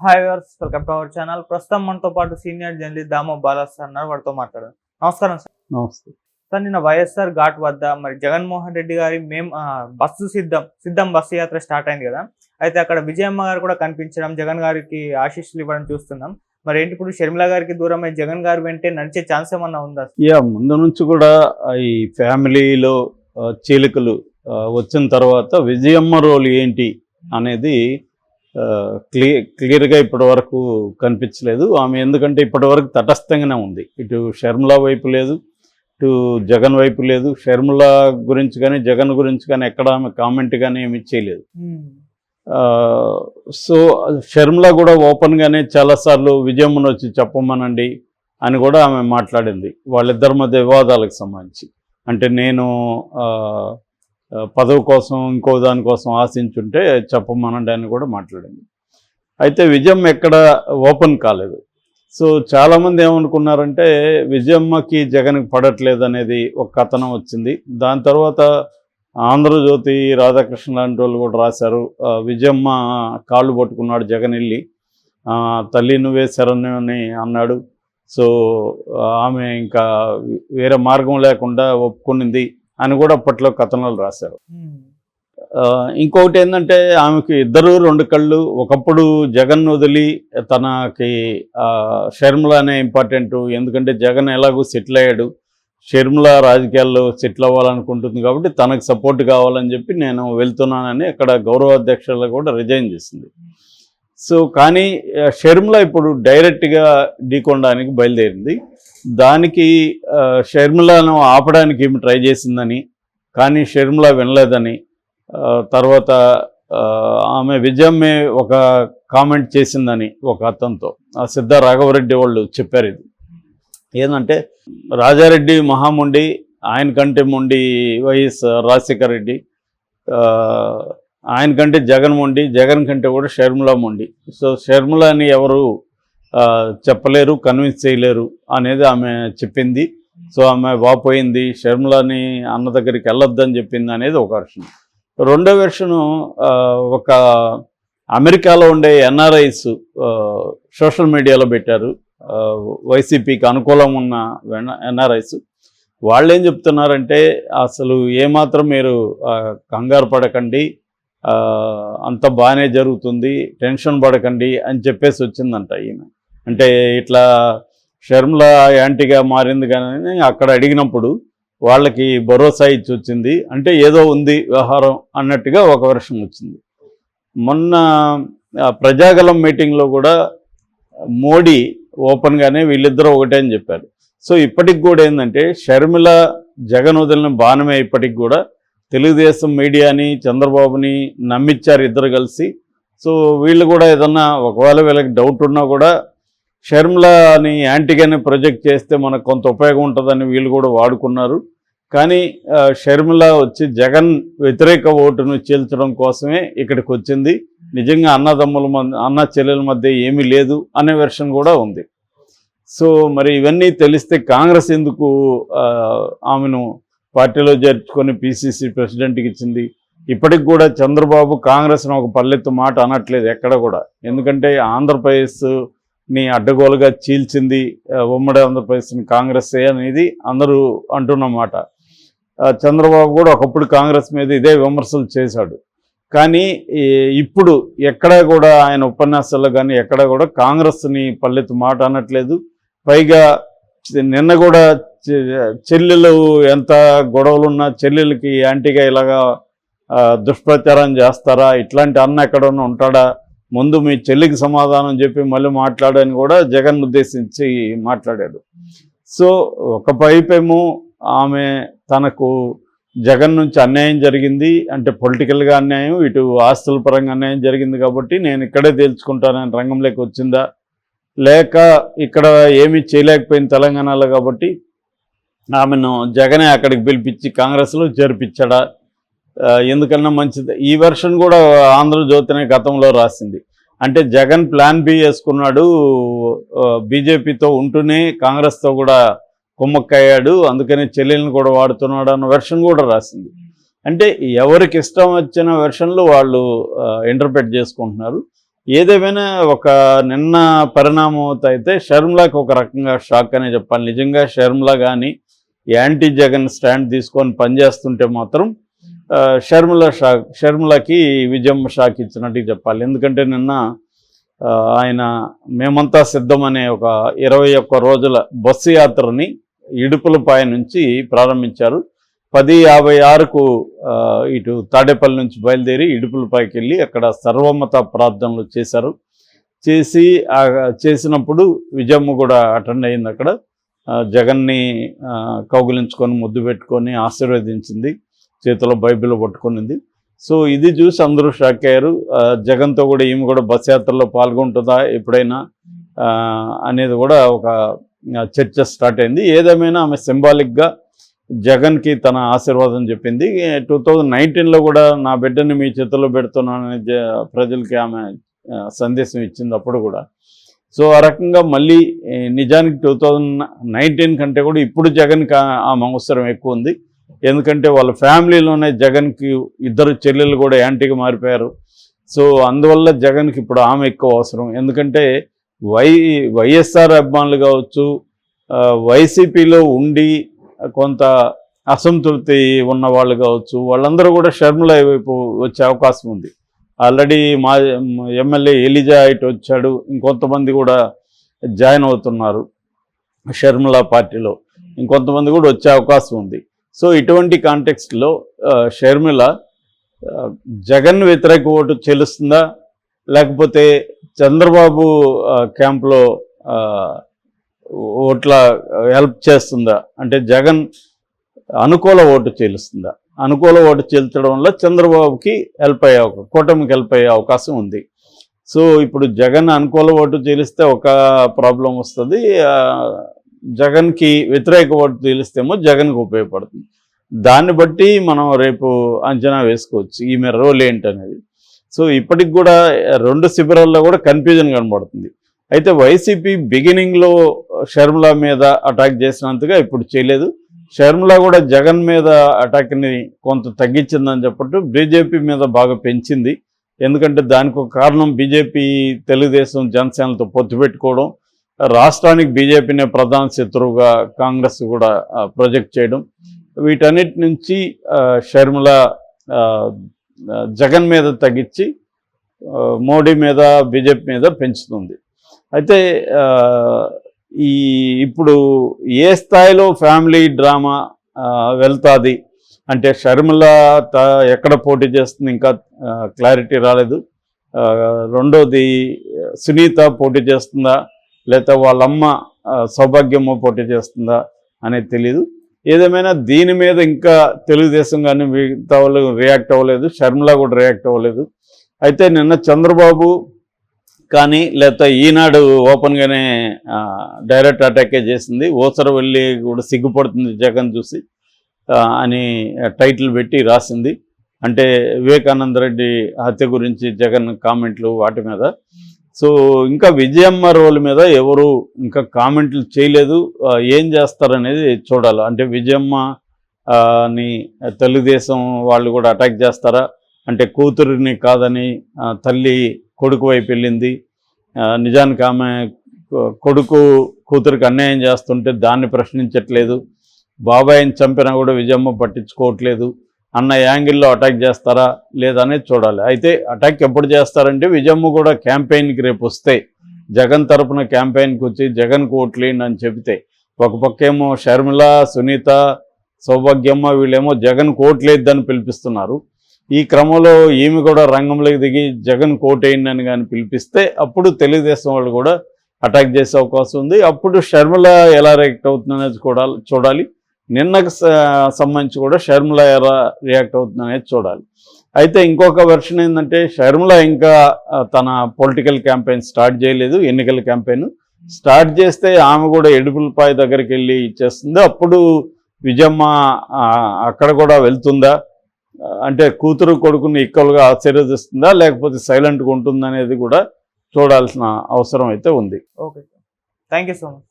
Hi viewers welcome to our channel ప్రస్తుతం మనతో పాటు సీనియర్ జర్నలిస్ట్ దామో బాలాస్ అన్నారు. వాడితో మాట్లాడారు నమస్కారం సార్. నమస్తే. సార్ నిన్న వైఎస్ఆర్ ఘాట్ వద్ద మరి జగన్మోహన్ రెడ్డి గారి మేం ఆ, బస్సు సిద్ధం సిద్ధం బస్సు యాత్ర స్టార్ట్ అయింది కదా. అయితే అక్కడ విజయమ్మ గారు కూడా కనిపించడం జగన్ గారికి ఆశీస్సులు ఇవ్వడం చూస్తున్నాం. మరి ఏంటి ఇప్పుడు షర్మిల గారికి దూరమై జగన్ గారు వెంటే నడిచే ఛాన్స్ ఏమన్నా ఉందా యా ముందు నుంచి కూడా ఈ ఫ్యామిలీలో చీలికలు వచ్చిన తర్వాత విజయమ్మ రోల్ ఏంటి అనేది క్లియ క్లియర్గా ఇప్పటి వరకు కనిపించలేదు. ఆమె ఎందుకంటే ఇప్పటి వరకు తటస్థంగానే ఉంది. ఇటు షర్మిల వైపు లేదు ఇటు జగన్ వైపు లేదు. షర్మిల గురించి కానీ జగన్ గురించి కానీ ఎక్కడ ఆమె కామెంట్ కానీ ఏమి చేయలేదు. సో షర్మిల కూడా ఓపెన్గానే చాలాసార్లు విజయమ్మను వచ్చి చెప్పమనండి అని కూడా ఆమె మాట్లాడింది. వాళ్ళిద్దరి మధ్య వివాదాలకు సంబంధించి. అంటే నేను పదవి కోసం ఇంకో దానికోసం ఆశించుంటే చెప్పమనండి అని కూడా మాట్లాడింది. అయితే విజయమ్మ ఎక్కడ ఓపెన్ కాలేదు. సో చాలామంది ఏమనుకున్నారంటే విజయమ్మకి జగన్కి పడట్లేదు అనేది ఒక కథనం వచ్చింది. దాని తర్వాత ఆంధ్రజ్యోతి రాధాకృష్ణ లాంటి వాళ్ళు కూడా రాశారు. విజయమ్మ కాళ్ళు పట్టుకున్నాడు జగన్ వెళ్ళి. తల్లి నువ్వే శరణ్యని అని అన్నాడు. సో ఆమె ఇంకా వేరే మార్గం లేకుండా ఒప్పుకునింది. అని కూడా అప్పట్లో కథనాలు రాశారు. ఇంకొకటి ఏంటంటే ఆమెకి ఇద్దరు రెండు కళ్ళు ఒకప్పుడు జగన్ వదిలి తనకి ఆ, షర్మిలానే ఇంపార్టెంట్ ఎందుకంటే జగన్ ఎలాగో సెటిల్ అయ్యాడు షర్మిల రాజకీయాల్లో సెటిల్ అవ్వాలనుకుంటుంది కాబట్టి తనకు సపోర్ట్ కావాలని చెప్పి నేను వెళ్తున్నానని అక్కడ గౌరవ అధ్యక్షులు కూడా రిజైన్ చేసింది. సో కానీ షర్మిల ఇప్పుడు డైరెక్ట్గా ఢీకొనడానికి బయలుదేరింది. దానికి ఆ, ఆపడానికి ఏమి ట్రై చేసిందని కానీ షర్మిల వినలేదని తర్వాత ఆమె విజయమ్మే ఒక కామెంట్ చేసిందని ఒక అతనితో ఆ సిద్ధ రాఘవరెడ్డి వాళ్ళు చెప్పారు ఇది. ఏంటంటే రాజారెడ్డి మహాముండి ఆయన కంటే ముండి వైఎస్ రాజశేఖర రెడ్డి ఆయన కంటే జగన్ ముండి జగన్ కంటే కూడా షర్మిల ముండి. సో షర్మిలని ఎవరు చెప్పలేరు కన్విన్స్ చేయలేరు అనేది ఆమె చెప్పింది. సో ఆమె వాపోయింది షర్మిలని అన్న దగ్గరికి వెళ్ళొద్దని చెప్పింది అనేది ఒక వెర్షన్ రెండో వెర్షను ఒక అమెరికాలో ఉండే ఎన్ఆర్ఐస్ సోషల్ మీడియాలో పెట్టారు. వైసీపీకి అనుకూలం ఉన్న ఎన్ఆర్ఐస్. వాళ్ళు ఏం చెప్తున్నారంటే అసలు ఏమాత్రం మీరు కంగారు పడకండి. అంత బాగానే జరుగుతుంది. టెన్షన్ పడకండి అని చెప్పేసి వచ్చిందంట ఈమె. అంటే ఇట్లా షర్మిల యాంటీగా మారింది కానీ అక్కడ అడిగినప్పుడు వాళ్ళకి భరోసా ఇచ్చి వచ్చింది. అంటే ఏదో ఉంది వ్యవహారం అన్నట్టుగా ఒక వర్షం వచ్చింది. మొన్న ప్రజాగలం మీటింగ్లో కూడా మోడీ ఓపెన్గానే వీళ్ళిద్దరూ ఒకటే అని చెప్పారు. సో ఇప్పటికి కూడా ఏంటంటే షర్మిల జగన్ వదిలిన బాణమే ఇప్పటికి కూడా తెలుగుదేశం మీడియాని చంద్రబాబుని నమ్మిచ్చారు ఇద్దరు కలిసి. సో వీళ్ళు కూడా ఏదన్నా ఒకవేళ వీళ్ళకి డౌట్ ఉన్నా కూడా షర్మ్లాని యాంటీగానే ప్రొజెక్ట్ చేస్తే మనకు కొంత ఉపయోగం ఉంటుందని వీళ్ళు కూడా వాడుకున్నారు. కానీ ఆ, షర్మిల వచ్చి జగన్ వ్యతిరేక ఓటును చీల్చడం కోసమే ఇక్కడికి వచ్చింది. నిజంగా అన్నదమ్ముల మధ్య అన్న చెల్లెల మధ్య ఏమీ లేదు అనే వెర్షన్ కూడా ఉంది. సో మరి ఇవన్నీ తెలిస్తే కాంగ్రెస్ ఎందుకు ఆమెను పార్టీలో చేర్చుకొని పిసిసి ప్రెసిడెంట్కి ఇచ్చింది? ఇప్పటికి కూడా చంద్రబాబు కాంగ్రెస్ను ఒక పల్లెత్తు మాట అనట్లేదు ఎక్కడ కూడా. ఎందుకంటే ఆంధ్రప్రదేశ్ ని అడ్డగోలుగా చీల్చింది ఉమ్మడి ఆంధ్రప్రదేశ్ని కాంగ్రెస్ అనేది అందరూ అంటున్నమాట చంద్రబాబు కూడా ఒకప్పుడు కాంగ్రెస్ మీద ఇదే విమర్శలు చేశాడు. కానీ ఇప్పుడు ఎక్కడా కూడా ఆయన ఉపన్యాసాల్లో కానీ ఎక్కడ కూడా కాంగ్రెస్ని పల్లెత్తు మాట అనట్లేదు. పైగా నిన్న కూడా చెల్లెలు ఎంత గొడవలున్నా చెల్లెలకి యాంటీగా ఇలాగా దుష్ప్రచారం చేస్తారా ఇట్లాంటి అన్న ఎక్కడన్నా ఉంటాడా? ముందు మీ చెల్లికి సమాధానం చెప్పి మళ్ళీ మాట్లాడని కూడా జగన్ ఉద్దేశించి మాట్లాడాడు. సో ఒక పైపేమో ఆమె తనకు జగన్ నుంచి అన్యాయం జరిగింది అంటే పొలిటికల్గా అన్యాయం ఇటు ఆస్తుల పరంగా అన్యాయం జరిగింది కాబట్టి నేను ఇక్కడే తేల్చుకుంటానని రంగంలోకి వచ్చిందా? లేక ఇక్కడ ఏమీ చేయలేకపోయింది తెలంగాణలో కాబట్టి ఆమెను జగనే అక్కడికి పిలిపించి కాంగ్రెస్లో చేర్పించాడా? ఎందుకన్నా మంచిది. ఈ వెర్షన్ కూడా ఆంధ్రజ్యోతినే గతంలో రాసింది. అంటే జగన్ ప్లాన్ బి వేసుకున్నాడు బీజేపీతో ఉంటూనే కాంగ్రెస్తో కూడా కుమ్మక్కయ్యాడు అందుకనే చెల్లెలను కూడా వాడుతున్నాడు అన్న వెర్షన్ కూడా రాసింది. అంటే ఎవరికి ఇష్టం వచ్చిన వెర్షన్లు వాళ్ళు ఇంటర్ప్రెట్ చేసుకుంటున్నారు. ఏదేమైనా ఒక నిన్న పరిణామం అయితే షర్మిలాకి ఒక రకంగా షాక్ అనే చెప్పాలి. నిజంగా షర్మిలా కానీ యాంటీ జగన్ స్టాండ్ తీసుకొని పనిచేస్తుంటే మాత్రం షర్మిల షాక్ షర్మిలకి విజయమ్మ షాక్ ఇచ్చినట్టు చెప్పాలి. ఎందుకంటే నిన్న ఆయన మేమంతా సిద్ధం అనే ఒక ఇరవై ఒక్క రోజుల బస్సు యాత్రని ఇడుపులపాయ నుంచి ప్రారంభించారు. పది యాభై ఆరుకు ఇటు తాడేపల్లి నుంచి బయలుదేరి ఇడుపులపాయకి వెళ్ళి అక్కడ సర్వమత ప్రార్థనలు చేశారు. చేసి చేసినప్పుడు విజయమ్మ కూడా అటెండ్ అయింది అక్కడ. జగన్ని కౌగులించుకొని కౌగిలించుకొని ముద్దు పెట్టుకొని ఆశీర్వదించింది. చేతిలో బైబిల్ పట్టుకునింది. సో ఇది చూసి అందరూ షాక్ అయ్యారు. జగన్తో కూడా ఈమె కూడా బస్ యాత్రలో పాల్గొంటుందా ఎప్పుడైనా అనేది కూడా ఒక చర్చ స్టార్ట్ అయింది. ఏదేమైనా ఆమె సింబాలిక్గా జగన్కి తన ఆశీర్వాదం చెప్పింది. టూ థౌజండ్ నైన్టీన్లో కూడా నా బిడ్డని మీ చేతుల్లో పెడుతున్నానని జ- ప్రజలకి ఆమె సందేశం ఇచ్చింది అప్పుడు కూడా. సో ఆ రకంగా మళ్ళీ నిజానికి టూ థౌజండ్ నైన్టీన్ కంటే కూడా ఇప్పుడు జగన్కి ఆమె అవసరం ఎక్కువ ఉంది. ఎందుకంటే వాళ్ళ ఫ్యామిలీలోనే జగన్కి ఇద్దరు చెల్లెలు కూడా యాంటీగా మారిపోయారు. సో అందువల్ల జగన్కి ఇప్పుడు ఆమె ఎక్కువ అవసరం. ఎందుకంటే వై వైఎస్ఆర్ అభిమానులు కావచ్చు వైసీపీలో ఉండి కొంత అసంతృప్తి ఉన్న వాళ్ళు కావచ్చు వాళ్ళందరూ కూడా షర్మిల వైపు వచ్చే అవకాశం ఉంది. ఆల్రెడీ మా ఎమ్మెల్యే ఎలిజా ఇటు వచ్చాడు ఇంకొంతమంది కూడా జాయిన్ అవుతున్నారు షర్మిల పార్టీలో. ఇంకొంతమంది కూడా వచ్చే అవకాశం ఉంది. సో ఇటువంటి కాంటెక్స్ట్లో షర్మిల జగన్ వ్యతిరేక ఓటు చెల్లుస్తుందా? లేకపోతే చంద్రబాబు క్యాంప్లో ఓట్ల హెల్ప్ చేస్తుందా? అంటే జగన్ అనుకూల ఓటు చెల్లుస్తుందా? అనుకూల ఓటు చెల్చడం వల్ల చంద్రబాబుకి హెల్ప్ అయ్యే కూటమికి హెల్ప్ అయ్యే అవకాశం ఉంది. సో ఇప్పుడు జగన్ అనుకూల ఓటు చెల్లిస్తే ఒక ప్రాబ్లం వస్తుంది. జగన్కి వ్యతిరేక ఓటు చెల్లిస్తేమో జగన్కి ఉపయోగపడుతుంది. దాన్ని బట్టి మనం రేపు అంచనా వేసుకోవచ్చు. ఈమె రోల్ ఏంటనేది. సో ఇప్పటికి కూడా రెండు శిబిరాల్లో కూడా కన్ఫ్యూజన్ కనబడుతుంది. అయితే వైసీపీ బిగినింగ్లో షర్మిల మీద అటాక్ చేసినంతగా ఇప్పుడు చేయలేదు. షర్మిల కూడా జగన్ మీద అటాక్ని కొంత తగ్గించిందని చెప్పట్టు బీజేపీ మీద బాగా పెంచింది. ఎందుకంటే దానికి ఒక కారణం బీజేపీ తెలుగుదేశం జనసేనలతో పొత్తు పెట్టుకోవడం. రాష్ట్రానికి బీజేపీనే ప్రధాన శత్రువుగా కాంగ్రెస్ కూడా ప్రొజెక్ట్ చేయడం. వీటన్నిటి నుంచి షర్మిల జగన్ మీద తగ్గించి మోడీ మీద బీజేపీ మీద పెంచుతుంది. అయితే ఈ ఇప్పుడు ఏ స్థాయిలో ఫ్యామిలీ డ్రామా వెళ్తుంది? అంటే షర్మిల త ఎక్కడ పోటీ చేస్తుంది? ఇంకా క్లారిటీ రాలేదు. రెండోది సునీత పోటీ చేస్తుందా? లేకపోతే వాళ్ళమ్మ సౌభాగ్యము పోటీ చేస్తుందా అనేది తెలియదు ఏదేమైనా దీని మీద ఇంకా తెలుగుదేశం కానీ మిగతా వాళ్ళు రియాక్ట్ అవ్వలేదు షర్మిల కూడా రియాక్ట్ అవ్వలేదు. అయితే నిన్న చంద్రబాబు కానీ లేకపోతే ఈనాడు ఓపెన్గానే డైరెక్ట్ అటాకే చేసింది. ఓసర వెళ్ళి కూడా సిగ్గుపడుతుంది జగన్ చూసి అని టైటిల్ పెట్టి రాసింది. అంటే వివేకానంద రెడ్డి హత్య గురించి జగన్ కామెంట్లు వాటి మీద. సో ఇంకా విజయమ్మ రోల్ మీద ఎవరు ఇంకా కామెంట్లు చేయలేదు. ఏం చేస్తారనేది చూడాలి. అంటే విజయమ్మ ని తెలుగుదేశం వాళ్ళు కూడా అటాక్ చేస్తారా? అంటే కూతురిని కాదని తల్లి కొడుకు వైపు వెళ్ళింది. నిజానికి ఆమె కొడుకు కూతురికి అన్యాయం చేస్తుంటే దాన్ని ప్రశ్నించట్లేదు. బాబాయిని చంపినా కూడా విజయమ్మ పట్టించుకోవట్లేదు. అన్న యాంగిల్లో అటాక్ చేస్తారా లేదనేది చూడాలి. అయితే అటాక్ ఎప్పుడు చేస్తారంటే విజయమ్మ కూడా క్యాంపెయిన్కి రేపు వస్తే జగన్ తరపున క్యాంపెయిన్కి వచ్చి జగన్కి ఓట్లేయండి అని చెబితే ఒక పక్కేమో షర్మిల సునీత సౌభాగ్యమ్మ వీళ్ళేమో జగన్ కోట్లేద్దని పిలిపిస్తున్నారు. ఈ క్రమంలో ఈమె కూడా రంగంలోకి దిగి జగన్ కోటేయండి అని కానీ పిలిపిస్తే అప్పుడు తెలుగుదేశం వాళ్ళు కూడా అటాక్ చేసే అవకాశం ఉంది. అప్పుడు షర్మిల ఎలా రియాక్ట్ అవుతుందనేది కూడా చూడాలి. నిన్నకు సంబంధించి కూడా షర్మిల ఎలా రియాక్ట్ అవుతుందనేది చూడాలి. అయితే ఇంకొక వెర్షన్ ఏంటంటే షర్మిల ఇంకా తన పొలిటికల్ క్యాంపెయిన్ స్టార్ట్ చేయలేదు ఎన్నికల క్యాంపెయిన్ స్టార్ట్ చేస్తే ఆమె కూడా ఎడుపులపాయ దగ్గరికి వెళ్ళి ఇచ్చేస్తుంది. అప్పుడు విజయమ్మ అక్కడ కూడా వెళ్తుందా? అంటే కూతురు కొడుకుని ఈక్వల్గా ఆశీర్వదిస్తుందా? లేకపోతే సైలెంట్గా ఉంటుందనేది కూడా చూడాల్సిన అవసరం అయితే ఉంది. Okay thank you so much